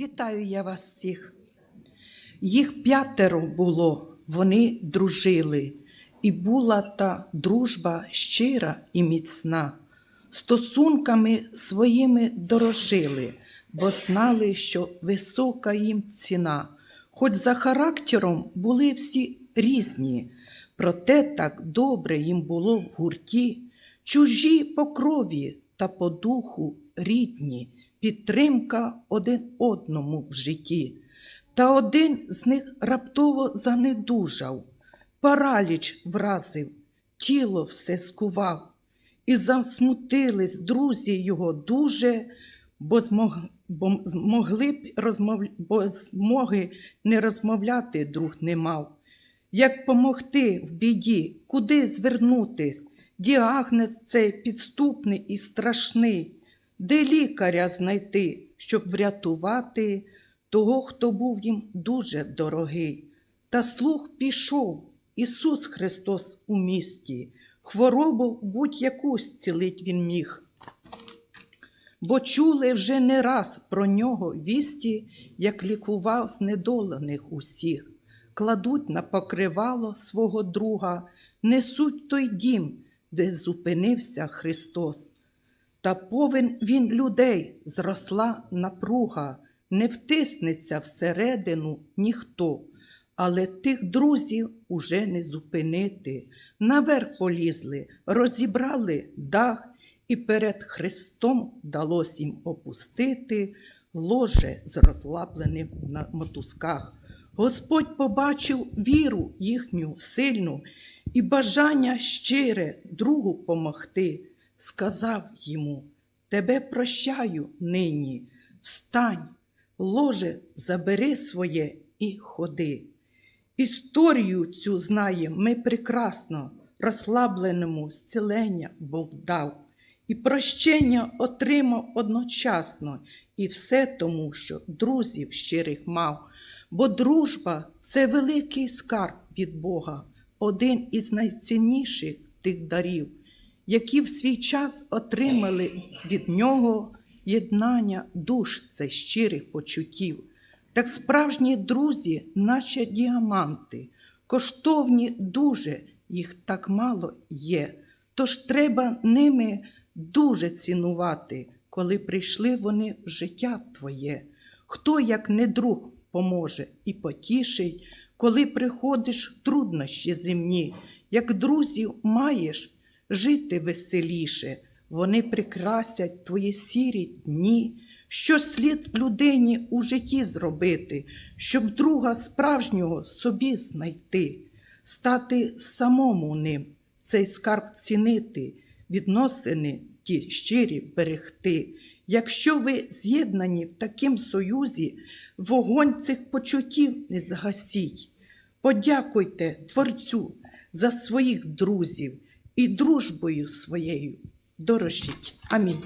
Вітаю я вас всіх. Їх п'ятеро було, вони дружили, і була та дружба щира і міцна. Стосунками своїми дорожили, бо знали, що висока їм ціна. Хоч за характером були всі різні, проте так добре їм було в гурті, чужі по крові та по духу рідні, підтримка один одному в житті. Та один з них раптово занедужав, параліч вразив, тіло все скував, і засмутились друзі його дуже, бо, змог, бо змогли б розмов, бо змоги не розмовляти друг не мав. Як помогти в біді, куди звернутись? Діагноз цей підступний і страшний. Де лікаря знайти, щоб врятувати того, хто був їм дуже дорогий. Та слух пішов Ісус Христос у місті, хворобу будь-яку зцілить Він міг. Бо чули вже не раз про нього вісті, як лікував знедолених усіх, кладуть на покривало свого друга, несуть той дім, де зупинився Христос. Та повен він людей зросла напруга, не втиснеться всередину ніхто, але тих друзів уже не зупинити. Наверх полізли, розібрали дах, і перед Христом вдалося їм опустити ложе з розлапленим на мотузках. Господь побачив віру їхню сильну і бажання щире другу помогти сказав йому: Тебе прощаю нині, встань, ложе, забери своє і ходи. Історію цю знаємо ми прекрасно, розслабленому зцілення Бог дав, і прощення отримав одночасно, і все тому, що друзів щирих мав. Бо дружба це великий скарб від Бога, один із найцінніших тих дарів які в свій час отримали від нього єднання душ цих щирих почуттів. Так справжні друзі, наче діаманти, коштовні дуже, їх так мало є. Тож треба ними дуже цінувати, коли прийшли вони в життя твоє. Хто, як не друг, поможе і потішить, коли приходиш труднощі земні, як друзів маєш жити веселіше, вони прикрасять твої сірі дні. Що слід людині у житті зробити, щоб друга справжнього собі знайти, стати самому ним, цей скарб цінити, відносини ті щирі берегти. Якщо ви з'єднані в таким союзі, вогонь цих почуттів не згасіть. Подякуйте Творцю за своїх друзів і дружбою своєю дорожіть. Амінь.